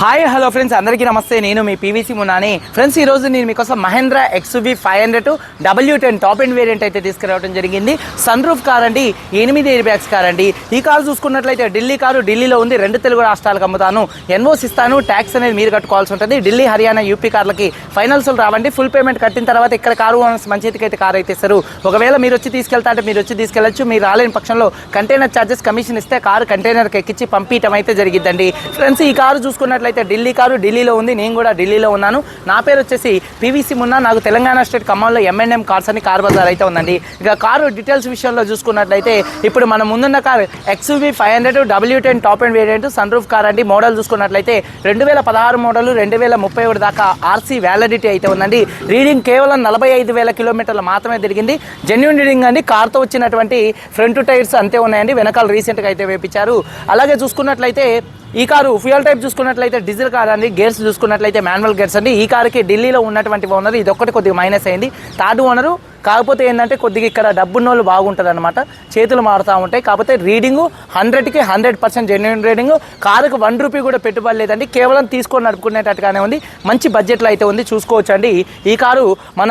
Hi hello friends. అందరికీ నమస్తే. నేను మీ పీవీసీ మున్నాని. ఫ్రెండ్స్ ఈ రోజు నేను మీకోసం Mahindra XUV five hundred W ten top end variant అయితే తీసుకురావడం జరిగింది. సన్ రూఫ్ కార్ అండి ఎనిమిది ఎయిర్ బ్యాగ్స్ కార్ అండి. ఈ కారు చూసుకున్నట్లయితే ఢిల్లీ కారు ఢిల్లీలో ఉంది. రెండు తెలుగు రాష్ట్రాలకు అమ్ముతాను. ఎన్వోస్ ఇస్తాను. ట్యాక్స్ అనేది మీరు కట్టుకోవాల్సి ఉంటుంది. ఢిల్లీ హర్యానా యూపీ కార్లకి ఫైనల్స్ రావండి. ఫుల్ పేమెంట్ కట్టిన తర్వాత ఇక్కడ కారు మంచి అయితే కారు అయితే ఇస్తారు. ఒకవేళ మీరు వచ్చి తీసుకెళ్తా అంటే మీరు వచ్చి తీసుకెళ్ళచ్చు. మీరు రాలేని పక్షంలో కంటైనర్ ఛార్జెస్ కమిషన్ ఇస్తే కారు కంటైనర్కి ఎక్కించి పంపించడం అయితే జరిగిద్దండి. ఫ్రెండ్స్ ఈ కారు చూసుకున్నట్లయితే అయితే ఢిల్లీ కారు ఢిల్లీలో ఉంది నేను కూడా ఢిల్లీలో ఉన్నాను. నా పేరు వచ్చేసి పీవీసీ మున్నా నాకు తెలంగాణ స్టేట్ ఖమ్మంలో ఎంఎన్ఎం కార్స్ అని కార్ బజార్ అయితే ఉందండి. ఇక కారు డీటెయిల్స్ విషయంలో చూసుకున్నట్లయితే ఇప్పుడు మన ముందున్న car XUV five hundred W ten top end variant sunroof car అండి. మోడల్ చూసుకున్నట్లయితే రెండు వేల పదహారు మోడల్ రెండు వేల ముప్పై ఒకటి దాకా ఆర్సీ వ్యాలిడిటీ అయితే ఉందండి. రీడింగ్ కేవలం నలభై ఐదు వేల కిలోమీటర్లు మాత్రమే తిరిగింది. జెన్యున్ రీడింగ్ అండి. కార్తో వచ్చినటువంటి ఫ్రంట్ టైర్స్ అంతే ఉన్నాయండి. వెనకాల రీసెంట్గా అయితే వేపించారు. అలాగే చూసుకున్నట్లయితే ఈ కారు ఫ్యూయల్ టైప్ చూసుకున్నట్లయితే డీజిల్ కార్ అండి గేర్స్ చూసుకున్నట్లయితే మాన్యువల్ గేర్స్ అండి. ఈ కారుకి ఢిల్లీలో ఉన్నటువంటి ఓనర్ ఇది ఒక్కటి కొద్దిగా మైనస్ అయింది. థర్డ్ ఓనరు కాకపోతే ఏంటంటే కొద్దిగా ఇక్కడ డబ్బున్న వాళ్ళు బాగుంటుంది అనమాట చేతులు మారుతూ ఉంటాయి. కాకపోతే రీడింగ్ హండ్రెడ్కి హండ్రెడ్ పర్సెంట్ జెన్యున్ రీడింగ్ కారుకు వన్ రూపీ కూడా పెట్టుబడి లేదండి. కేవలం తీసుకొని నడుపుకునేటట్టుగానే ఉంది. మంచి బడ్జెట్లో అయితే ఉంది. చూసుకోవచ్చు అండి ఈ కారు మన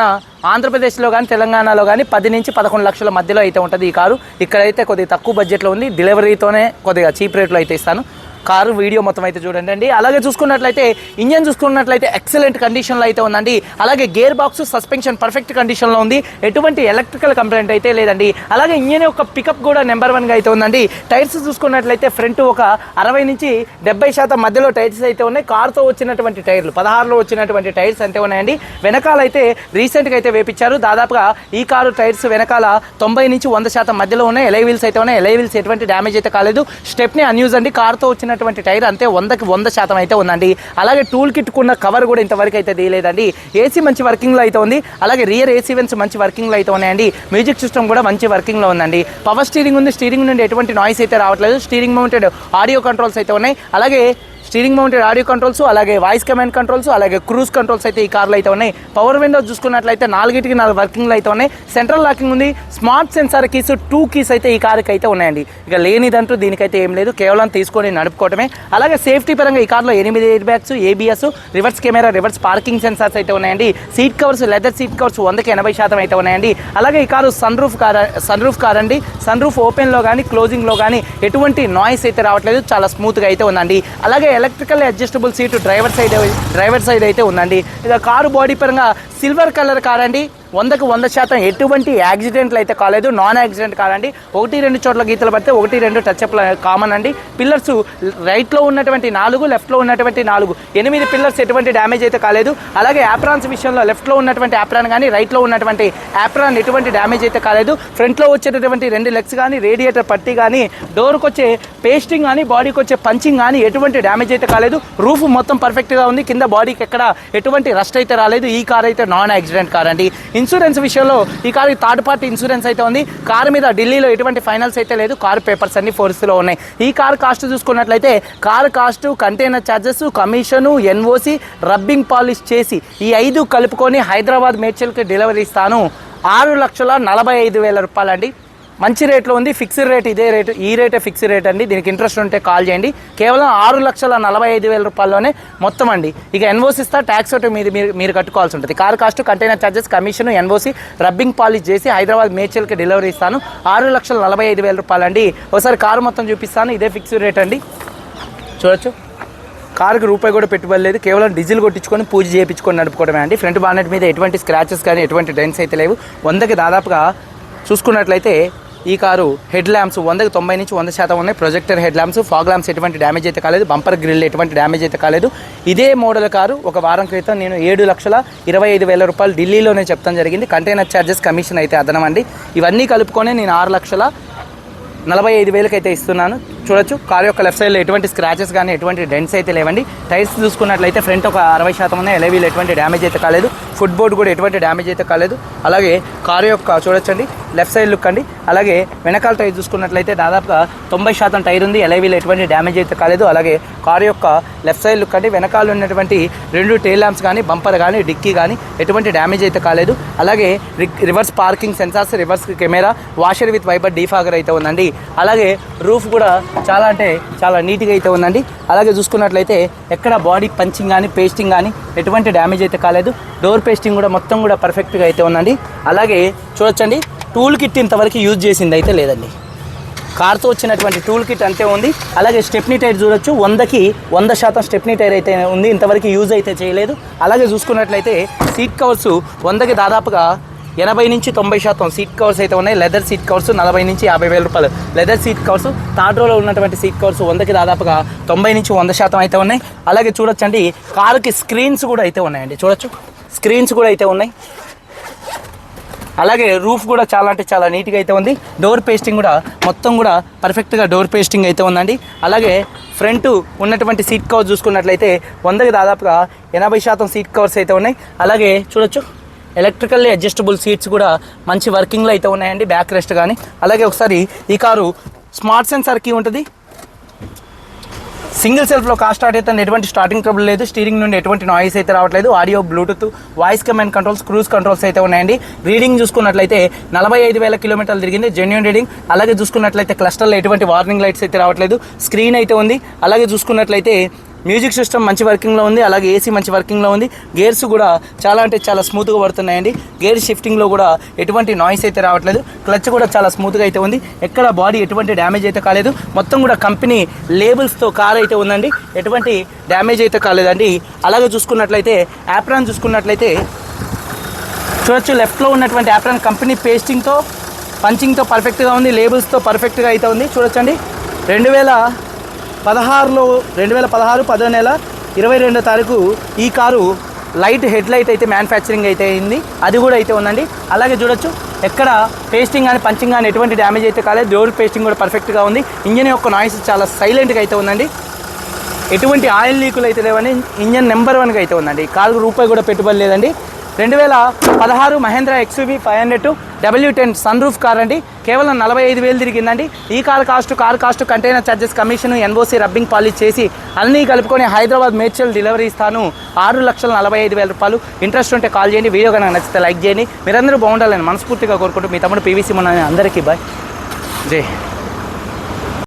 ఆంధ్రప్రదేశ్లో కానీ తెలంగాణలో కానీ పది నుంచి పదకొండు లక్షల మధ్యలో అయితే ఉంటుంది ఈ కారు. ఇక్కడైతే కొద్దిగా తక్కువ బడ్జెట్లో ఉంది. డెలివరీతోనే కొద్దిగా చీప్ రేట్లో అయితే ఇస్తాను. కారు వీడియో మొత్తం అయితే చూడండి అండి. అలాగే చూసుకున్నట్లయితే ఇంజన్ చూసుకున్నట్లయితే ఎక్సలెంట్ కండిషన్లో అయితే ఉందండి. అలాగే గేర్ బాక్స్ సస్పెన్షన్ పర్ఫెక్ట్ కండిషన్లో ఉంది. ఎటువంటి ఎలక్ట్రికల్ కంప్లైంట్ అయితే లేదండి. అలాగే ఇంజన్ యొక్క పికప్ కూడా నెంబర్ వన్గా అయితే ఉందండి. టైర్స్ చూసుకున్నట్లయితే ఫ్రంట్ ఒక అరవై నుంచి డెబ్బై శాతం మధ్యలో టైర్స్ అయితే ఉన్నాయి. కార్తో వచ్చినటువంటి టైర్లు పదహారులో వచ్చినటువంటి టైర్స్ అంతే ఉన్నాయండి. వెనకాల అయితే రీసెంట్గా అయితే వేపించారు. దాదాపుగా ఈ కారు టైర్స్ వెనకాల తొంభై నుంచి వంద శాతం మధ్యలో ఉన్నాయి. ఎలై వీల్స్ అయితే ఉన్నాయి. ఎలై వీల్స్ ఎటువంటి డ్యామేజ్ అయితే కాలేదు. స్టెప్ని అన్యూజ్ అండి. కార్తో వచ్చినటువంటి టైర్ అంతే వందకి వంద శాతం అయితే ఉందండి. అలాగే టూల్ కిట్టుకున్న కవర్ కూడా ఇంతవరకు అయితే తీయలేదండి. ఏసీ మంచి వర్కింగ్లో అయితే ఉంది. అలాగే రియర్ ఏసీ వెన్స్ మంచి వర్కింగ్లో అయితే ఉన్నాయండి. మ్యూజిక్ సిస్టమ్ కూడా మంచి వర్కింగ్లో ఉందండి. పవర్ స్టీరింగ్ ఉంది. స్టీరింగ్ నుండి ఎటువంటి నాయిస్ అయితే రావట్లేదు. స్టీరింగ్ మౌంటెడ్ ఆడియో కంట్రోల్స్ అయితే ఉన్నాయి. అలాగే స్టీరింగ్ మౌంటెడ్ ఆడియో కంట్రోల్స్ అలాగే వాయిస్ కమాండ్ కంట్రోల్స్ అలాగే క్రూజ్ కంట్రోల్స్ అయితే ఈ కార్లో అయితే ఉన్నాయి. పవర్ విండోస్ చూసుకున్నట్లయితే నాలుగిటికి నాలుగు వర్కింగ్లు అయితే ఉన్నాయి. సెంట్రల్ లాకింగ్ ఉంది. Smart sensor keys two keys అయితే ఈ కార్కి అయితే ఉన్నాయండి. ఇక లేనిదంటూ దీనికైతే ఏం లేదు. కేవలం తీసుకొని నడుపుకోవటమే. అలాగే సేఫ్టీ పరంగా ఈ కార్లో ఎనిమిది airbags ABS reverse camera reverse parking sensors అయితే ఉన్నాయండి. Seat covers leather seat covers వందకి ఎనభై శాతం అయితే ఉన్నాయండి. అలాగే ఈ car sunroof car sunroof car అండి. సన్ రూఫ్ ఓపెన్లో కానీ క్లోజింగ్లో కానీ ఎటువంటి నాయిస్ అయితే రావట్లేదు. చాలా స్మూత్గా అయితే ఉందండి. అలాగే electrical adjustable seat driver side driver side అయితే ఉందండి. ఇక కారు బాడీ పరంగా సిల్వర్ కలర్ కార్ అండి వందకు వంద శాతం ఎటువంటి యాక్సిడెంట్లు అయితే కాలేదు. నాన్ యాక్సిడెంట్ కాదండి. ఒకటి రెండు చోట్ల గీతలు పడితే ఒకటి రెండు టచ్ అప్ కామన్ అండి. పిల్లర్స్ రైట్లో ఉన్నటువంటి నాలుగు లెఫ్ట్లో ఉన్నటువంటి నాలుగు. ఎనిమిది పిల్లర్స్ ఎటువంటి డ్యామేజ్ అయితే కాలేదు. అలాగే యాప్రాన్స్ విషయంలో లెఫ్ట్లో ఉన్నటువంటి యాప్రాన్ కానీ రైట్లో ఉన్నటువంటి యాప్రాన్ ఎటువంటి డ్యామేజ్ అయితే కాలేదు. ఫ్రంట్లో వచ్చేటటువంటి రెండు లెగ్స్ కానీ రేడియేటర్ పట్టి కానీ డోర్కి వచ్చే పేస్టింగ్ కానీ బాడీకి వచ్చే పంచింగ్ కానీ ఎటువంటి డ్యామేజ్ అయితే కాలేదు. రూఫ్ మొత్తం పర్ఫెక్ట్గా ఉంది. కింద బాడీకి ఎక్కడ ఎటువంటి రస్ట్ అయితే రాలేదు. ఈ కార్ అయితే నాన్ యాక్సిడెంట్ కార్ అండి. ఇన్సూరెన్స్ విషయంలో ఈ కారు థర్డ్ పార్టీ ఇన్సూరెన్స్ అయితే ఉంది. కారు మీద ఢిల్లీలో ఎటువంటి ఫైనల్స్ అయితే లేదు. కారు పేపర్స్ అన్ని ఫోర్స్లో ఉన్నాయి. ఈ కారు కాస్ట్ చూసుకున్నట్లయితే car cost container charges commission NOC rubbing polish చేసి ఈ ఐదు కలుపుకొని హైదరాబాద్ మేడ్చల్కి డెలివరీ ఇస్తాను. ఆరు లక్షల నలభై ఐదు వేల రూపాయలండి. మంచి రేట్లో ఉంది ఫిక్స్డ్ రేట్ ఇదే రేటు ఈ రేటే ఫిక్స్డ్ రేట్ అండి. దీనికి ఇంట్రెస్ట్ ఉంటే కాల్ చేయండి. కేవలం ఆరు లక్షల నలభై ఐదు వేల రూపాయల్లోనే మొత్తం అండి. ఇక ఎన్ఓసి ఇస్తా ట్యాక్స్ ఒకటి మీరు మీరు మీరు కట్టుకోవాల్సి ఉంటుంది. Car cost container charges commission NOC rubbing polish చేసి హైదరాబాద్ మేచల్కి డెలివరీ ఇస్తాను. ఆరు లక్షల నలభై ఐదు వేల రూపాయలు అండి. ఒకసారి కారు మొత్తం చూపిస్తాను. ఇదే ఫిక్స్డ్ రేట్ అండి. చూడొచ్చు. కారుకి రూపాయి కూడా పెట్టుబడి లేదు. కేవలం డీజిల్ కొట్టించుకొని పూజ చేయించుకొని నడుపుకోవడమే అండి. ఫ్రంట్ బానెట్ మీద ఎటువంటి స్క్రాచెస్ కానీ ఎటువంటి డెన్స్ అయితే లేవు. వందకి దాదాపుగా చూసుకున్నట్లయితే ఈ కారు హెడ్ ల్యాంప్స్ వందకి తొంభై నుంచి వంద శాతం ఉన్నాయి. Projector head lamps fog lamps ఎటువంటి డ్యామేజ్ అయితే కాలేదు. బంపర్ గ్రిల్ ఎటువంటి డ్యామేజ్ అయితే కాలేదు. ఇదే మోడల్ కారు ఒక వారం క్రితం నేను ఏడు లక్షల ఇరవై ఐదు వేల రూపాయలు ఢిల్లీలోనే చెప్తాం జరిగింది. కంటైనర్ ఛార్జెస్ కమిషన్ అయితే అదనమండి. ఇవన్నీ కలుపుకొని నేను ఆరు లక్షల నలభై ఐదు వేలకైతే ఇస్తున్నాను. చూడొచ్చు. కార్ యొక్క లెఫ్ట్ సైడ్లో ఎటువంటి స్క్రాచెస్ కానీ ఎటువంటి డెంట్స్ అయితే లేవండి. టైర్స్ చూసుకున్నట్లయితే ఫ్రంట్ ఒక అరవై శాతం ఉన్నాయి ఎలవీలు ఎటువంటి డ్యామేజ్ అయితే కాలేదు. ఫుట్ బోర్డ్ కూడా ఎటువంటి డ్యామేజ్ అయితే కాలేదు. అలాగే కారు యొక్క చూడొచ్చండి. లెఫ్ట్ సైడ్ లుక్ అండి. అలాగే వెనకాల టైర్ చూసుకున్నట్లయితే దాదాపుగా తొంభై శాతం టైర్ ఉంది. ఎలవీలు ఎటువంటి డ్యామేజ్ అయితే కాలేదు. అలాగే కారు యొక్క లెఫ్ట్ సైడ్ లుక్ అండి. వెనకాల ఉన్నటువంటి రెండు టైల్ ల్యాంప్స్ కానీ బంపర్ కానీ డిక్కీ కానీ ఎటువంటి డ్యామేజ్ అయితే కాలేదు. అలాగే reverse parking sensors reverse camera washer with wiper defogger అయితే ఉందండి. అలాగే రూఫ్ కూడా చాలా అంటే చాలా నీట్గా అయితే ఉందండి. అలాగే చూసుకున్నట్లయితే ఎక్కడ బాడీ పంచింగ్ కానీ పేస్టింగ్ కానీ ఎటువంటి డ్యామేజ్ అయితే కాలేదు. డోర్ పేస్టింగ్ కూడా మొత్తం కూడా పర్ఫెక్ట్గా అయితే ఉందండి. అలాగే చూడొచ్చండి టూల్ కిట్ ఇంతవరకు యూజ్ చేసింది అయితే లేదండి. కార్తో వచ్చినటువంటి టూల్ కిట్ అంతే ఉంది. అలాగే స్టెప్నీ టైర్ చూడొచ్చు వందకి వంద శాతం స్టెప్నీ టైర్ అయితే ఉంది. ఇంతవరకు యూజ్ అయితే చేయలేదు. అలాగే చూసుకున్నట్లయితే సీట్ కవర్స్ వందకి దాదాపుగా ఎనభై నుంచి తొంభై శాతం సీట్ కవర్స్ అయితే ఉన్నాయి. లెదర్ సీట్ కవర్స్ నలభై నుంచి యాభై వేల రూపాయలు. లెదర్ సీట్ కవర్స్ థర్డ్ రోలో ఉన్నటువంటి సీట్ కవర్స్ వందకి దాదాపుగా తొంభై నుంచి వంద శాతం అయితే ఉన్నాయి. అలాగే చూడొచ్చండి కారుకి స్క్రీన్స్ కూడా అయితే ఉన్నాయండి. చూడొచ్చు. స్క్రీన్స్ కూడా అయితే ఉన్నాయి. అలాగే రూఫ్ కూడా చాలా అంటే చాలా నీట్గా అయితే ఉంది. డోర్ పేస్టింగ్ కూడా మొత్తం కూడా పర్ఫెక్ట్గా డోర్ పేస్టింగ్ అయితే ఉందండి. అలాగే ఫ్రంట్ ఉన్నటువంటి సీట్ కవర్ చూసుకున్నట్లయితే వందకి దాదాపుగా ఎనభై శాతం సీట్ కవర్స్ అయితే ఉన్నాయి. అలాగే చూడొచ్చు. ఎలక్ట్రికల్లీ అడ్జస్టబుల్ సీట్స్ కూడా మంచి వర్కింగ్లో అయితే ఉన్నాయండి బ్యాక్ రెస్ట్ కానీ అలాగే ఒకసారి ఈ కారు స్మార్ట్ సెన్సార్ కీ ఉంటుంది. సింగిల్ సెల్ఫ్లో కార్ స్టార్ట్ అయితే ఎటువంటి స్టార్టింగ్ ట్రబుల్ లేదు. స్టీరింగ్ నుండి ఎటువంటి నాయిస్ అయితే రావట్లేదు. Audio Bluetooth voice command controls cruise controls అయితే ఉన్నాయండి. రీడింగ్ చూసుకున్నట్లయితే నలభై ఐదు వేల కిలోమీటర్లు తిరిగింది. జెన్యున్ రీడింగ్ అలాగే చూసుకున్నట్లయితే క్లస్టర్లో ఎటువంటి వార్నింగ్ లైట్స్ అయితే రావట్లేదు. స్క్రీన్ అయితే ఉంది. అలాగే చూసుకున్నట్లయితే మ్యూజిక్ సిస్టమ్ మంచి వర్కింగ్లో ఉంది అలాగే ఏసీ మంచి వర్కింగ్లో ఉంది. గేర్స్ కూడా చాలా అంటే చాలా స్మూత్గా పడుతున్నాయండి. గేర్ షిఫ్టింగ్లో కూడా ఎటువంటి నాయిస్ అయితే రావట్లేదు. క్లచ్ కూడా చాలా స్మూత్గా అయితే ఉంది. ఎక్కడ బాడీ ఎటువంటి డ్యామేజ్ అయితే కాలేదు. మొత్తం కూడా కంపెనీ లేబుల్స్తో కార్ అయితే ఉందండి. ఎటువంటి డ్యామేజ్ అయితే కాలేదండి. అలాగే చూసుకున్నట్లయితే యాప్రాన్ చూసుకున్నట్లయితే చూడొచ్చు లెఫ్ట్లో ఉన్నటువంటి యాప్రాన్ కంపెనీ పేస్టింగ్తో పంచింగ్తో పర్ఫెక్ట్గా ఉంది. లేబుల్స్తో పర్ఫెక్ట్గా అయితే ఉంది. చూడొచ్చండి. రెండు వేల పదహారులో రెండు వేల పదహారు పదో నెల ఇరవై రెండో తారీఖు ఈ కారు లైట్ హెడ్ లైట్ అయితే మ్యానుఫ్యాక్చరింగ్ అయితే అయింది. అది కూడా అయితే ఉందండి. అలాగే చూడొచ్చు ఎక్కడ పేస్టింగ్ కానీ పంచింగ్ కానీ ఎటువంటి డ్యామేజ్ అయితే కాలేదు. డోర్ పేస్టింగ్ కూడా పర్ఫెక్ట్గా ఉంది. ఇంజన్ యొక్క నాయిస్ చాలా సైలెంట్గా అయితే ఉందండి. ఎటువంటి ఆయిల్ లీకులు అయితే లేవని ఇంజన్ నెంబర్ వన్గా అయితే ఉందండి. కారు రూపాయి కూడా పెట్టుబడి లేదండి. రెండు వేల పదహారు Mahindra XUV five hundred W ten sunroof car అండి. కేవలం నలభై ఐదు వేలు తిరిగిందండి. ఈ car cost car cost container charges commission NOC rubbing polish చేసి అన్నీ కలుపుకొని హైదరాబాద్ మేడ్చల్ డెలివరీ ఇస్తాను. ఆరు లక్షల నలభై ఐదు వేల రూపాయలు. ఇంట్రెస్ట్ ఉంటే కాల్ చేయండి. వీడియో కనుక నచ్చితే లైక్ చేయండి. మీరందరూ బాగుండాలని మనస్ఫూర్తిగా కోరుకుంటూ మీ తమ్ముడు పీవీసీ మన అందరికీ బాయ్. జై